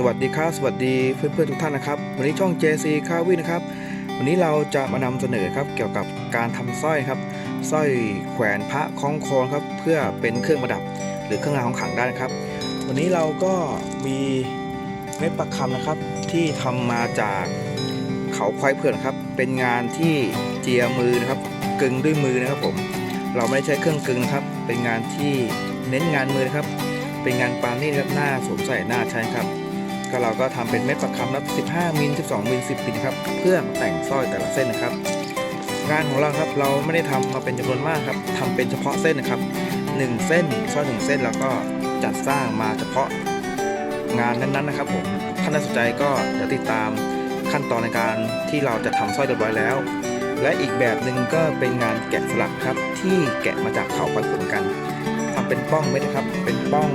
สวัสดีครับสวัสดีเพื่อนๆทุกท่านนะครับ วันนี้ช่อง JC คาวินะครับ วันนี้เราจะมานำเสนอครับเกี่ยวกับการทำสร้อยครับสร้อยแขวนพระคล้องคอครับเพื่อเป็นเครื่องประดับ หรือเครื่องรางของขลังได้นะครับ วันนี้เราก็มีเม็ดประคำนะครับ ที่ทำมาจากเขาควายเผื่อนครับ เป็นงานที่เจียมือนะครับกึงด้วยมือนะครับผมเราไม่ได้ใช้เครื่องกึงนะครับ เป็นงานที่เน้นงานมือนะครับ เป็นงานปานี่ครับหน้าสวมใส่หน้าใช้ครับ ก็เราก็ทำเป็นเม็ดประคำนับ15มิล12มิล10มิลครับเพื่อมาแต่งสร้อยแต่ละเส้นนะครับ งานของเราครับเราไม่ได้ทำมาเป็นจำนวนมากครับทำเป็นเฉพาะเส้นนะครับ 1 เส้นสร้อยหนึ่งเส้นแล้วก็จัดสร้างมาเฉพาะงานนั้นๆนะครับผมท่านใดสนใจก็เดี๋ยวติดตามขั้นตอนในการที่เราจะทำสร้อยเรียบร้อยแล้ว และอีกแบบหนึ่งก็เป็นงานแกะสลักครับ ที่แกะมาจากเขาควายเผือกเหมือนกันทำเป็นป้องเม็ดนะครับ เป็นป้อง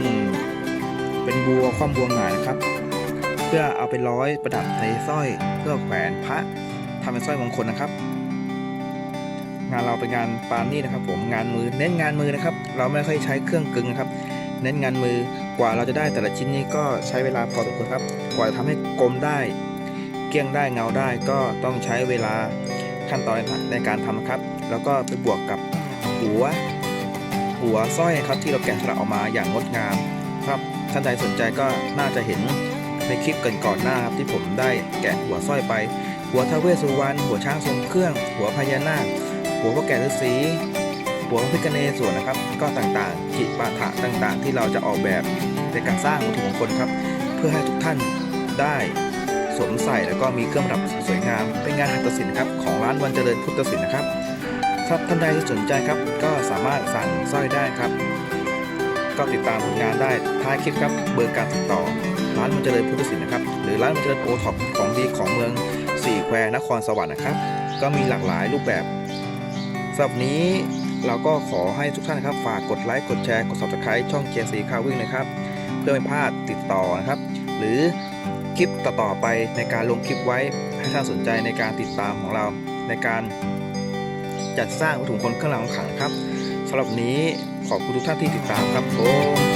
เป็นบัวคว่ำบัวหงายนะครับ พื่อเอาไปร้อยประดับในสร้อยเพื่อแขวนพระทำเป็นสร้อยมงคลนะครับ งานเราเป็นงานปานนี่นะครับ ผมงานมือเน้นงานมือนะครับ เราไม่ค่อยใช้เครื่องกึงนะครับ เน้นงานมือกว่าเราจะได้แต่ละชิ้นนี้ก็ใช้เวลาพอสมควรครับกว่าจะทำให้กลมได้ เกลี้ยงได้เงาได้ก็ต้องใช้เวลาขั้นตอนในการทำนะครับ แล้วก็ไปบวกกับหัว หัวสร้อยครับที่เราแกะสลักออกมาอย่างงดงามครับท่านใดสนใจก็น่าจะเห็น ในคลิปกินก่อนๆหน้าครับที่ผมได้แกะหัวสร้อยไป หัวทาวเวสุวรรณหัวช้างทรงเครื่อง หัวพญานาค หัวพระแก่ฤาษีหัวพระพิฆเนศส่วนนะครับ ก็ต่างๆกิปาถะต่างๆ ที่เราจะออกแบบในการสร้างวัตถุมงคลครับ เพื่อให้ทุกท่านได้สวมใส่แล้วก็มีเครื่องประดับสวยงาม เป็นงานหัตถศิลป์ครับของร้านวันเจริญพุทธศิลป์นะครับครับท่านใดที่สนใจครับ ก็สามารถสั่งสร้อยได้ครับ ก็ติดตามผลงานได้ท้ายคลิปครับเบอร์การติดต่อ ร้านมันเจริญพุทธศิลป์นะครับ หรือร้านมันเจริญโอท็อปของดีของเมืองสี่แควนครสวรรค์นะครับ ก็มีหลากหลายรูปแบบสำหรับนี้เราก็ขอให้ทุกท่านนะครับ ฝากกดไลค์กดแชร์กด subscribe ช่อง JC c a r v i n g นะครับ เพื่อไม่พลาดติดต่อนะครับ หรือคลิปต่อๆไปในการลงคลิปไว้ให้ท่านสนใจในการติดตามของเราในการจัดสร้างวัตถุมงคลเครื่องรางของขลังครับสำหรับนี้ขอบคุณทุกท่านที่ติดตามครับผม